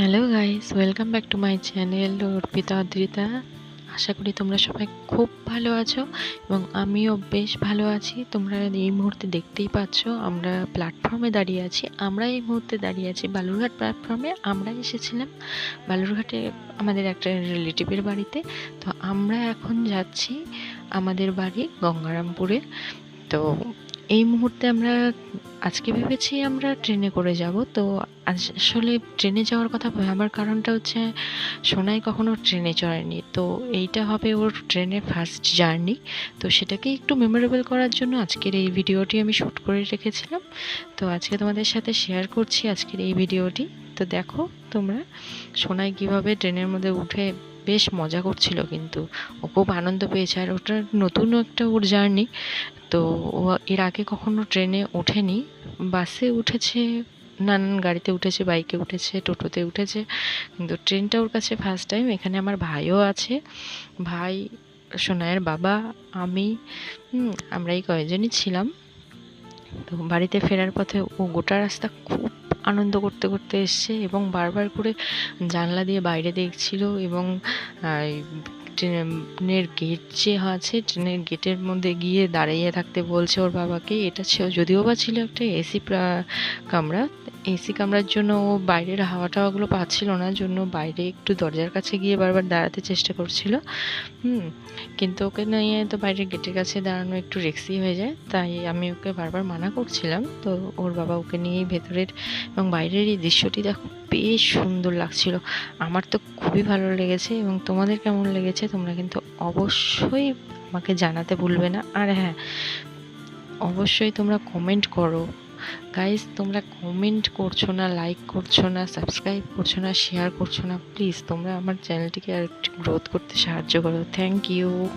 Hello guys welcome back to my channel Arpita Adrita আশা করি তোমরা সবাই খুব ভালো আছো এবং আমিও বেশ ভালো আছি। তোমরা এই মুহূর্তে দেখতেই পাচ্ছ, আমরা প্ল্যাটফর্মে দাঁড়িয়ে আছি। আমরা এই মুহূর্তে দাঁড়িয়ে আছি বালুরঘাট প্ল্যাটফর্মে আমরা এসেছিলাম বালুরঘাটে আমাদের একটা রিলেটিভের বাড়িতে। তো আমরা এখন যাচ্ছি আমাদের বাড়ি গঙ্গারামপুরে। তো এই মুহূর্তে আমরা, আজকে ভেবেছি আমরা ট্রেনে করে যাব। তো আসলে ট্রেনে যাওয়ার কথা ভাবার কারণটা হচ্ছে সোনাই কখনো ট্রেনে চড়েনি। তো এইটা হবে ওর ট্রেনের ফার্স্ট জার্নি তো সেটাকে একটু মেমোরেবল করার জন্য আজকের এই ভিডিওটি আমি শ্যুট করে রেখেছিলাম। তো আজকে তোমাদের সাথে শেয়ার করছি আজকের এই ভিডিওটি। তো দেখো তোমরা সোনাই কীভাবে ট্রেনের মধ্যে উঠে বেশ মজা করছিল কিন্তু। ও খুব আনন্দ পেয়েছে আর ওটা নতুন একটা ওর জার্নি। তো ও এর আগে কখনো ট্রেনে ওঠেনি। বাসে উঠেছে, নানান গাড়িতে উঠেছে, বাইকে উঠেছে, টোটোতে উঠেছে। কিন্তু ট্রেনটা ওর কাছে ফার্স্ট টাইম এখানে আমার ভাইও আছে। ভাই সোনায়ের বাবা, আমি আমরা এই কয়েকজনই ছিলাম। তো বাড়িতে ফেরার পথে ও গোটা রাস্তা আনন্দ করতে করতে এসছে এবং বারবার করে জানলা দিয়ে বাইরে দেখছিল এবং ট্রেনের গেট যে আছে, ট্রেনের গেটের মধ্যে গিয়ে দাঁড়িয়ে থাকতে বলছে ওর বাবাকে। এটা যদিও বা ছিল একটা এসি কামরা। এসি কামরার জন্য ও বাইরের হাওয়া টাওয়াগুলো পাচ্ছিল না, জন্য বাইরে একটু দরজার কাছে গিয়ে বারবার দাঁড়াতে চেষ্টা করছিল। হুম, কিন্তু ওকে নিয়ে তো বাইরের গেটের কাছে দাঁড়ানো একটু রিক্সি হয়ে যায়। তাই আমি ওকে বারবার মানা করছিলাম। তো ওর বাবা ওকে নিয়েই ভেতরের এবং বাইরের এই দৃশ্যটি দেখো। বেশ সুন্দর লাগছিল। আমার তো খুবই ভালো লেগেছে এবং তোমাদের কেমন লেগেছে তোমরা কিন্তু অবশ্যই আমাকে জানাতে ভুলবে না। আর হ্যাঁ অবশ্যই তোমরা কমেন্ট করো। গাইজ তোমরা কমেন্ট করছ না লাইক করছ না সাবস্ক্রাইব করছ না শেয়ার করছ না প্লিজ তোমরা আমার চ্যানেলটিকে আর একটু গ্রোথ করতে সাহায্য করো। Thank you